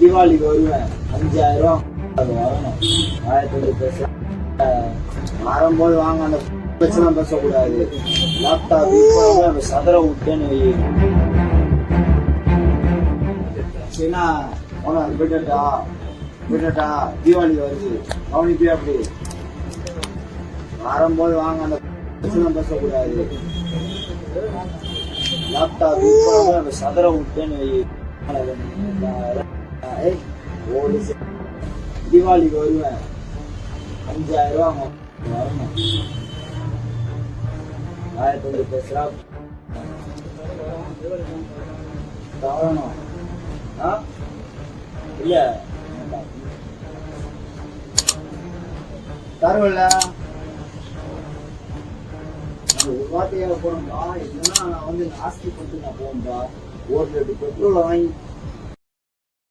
தீபாவளிக்கு வருவேன். அஞ்சாயிரம். அது வரணும். ஆயிரத்தி பேச. வரும்போது வாங்க அந்த பிரச்சனை பேசக்கூடாது. லேப்டாப் இப்போ அந்த சதுர விட்டேன்னு வை. சரிண்ணா உன விட்டுட்டா விட்டுட்டா தீபாவளி வருது. கவனிப்பே அப்படி. வரும்போது வாங்க அந்த பிரச்சனை பேசக்கூடாது. லேப்டாப் இப்போ சதுர விட்டேன்னு வை. ஒரு தீபாவளிக்கு வருவேன். அஞ்சாயிரம் ரூபா வரணும். ஆயிரத்தி ஐநூறு பேசுறா தவறணும். ஆ? இல்ல தரவில்ல. ஒரு வார்த்தையாக போனோம்பா. இல்லைன்னா நான் வந்து நாஸ்தி பண்ணிட்டு நான் போகணும்பா ஒரு லிட்டர் பெட்ரோல் வாங்கி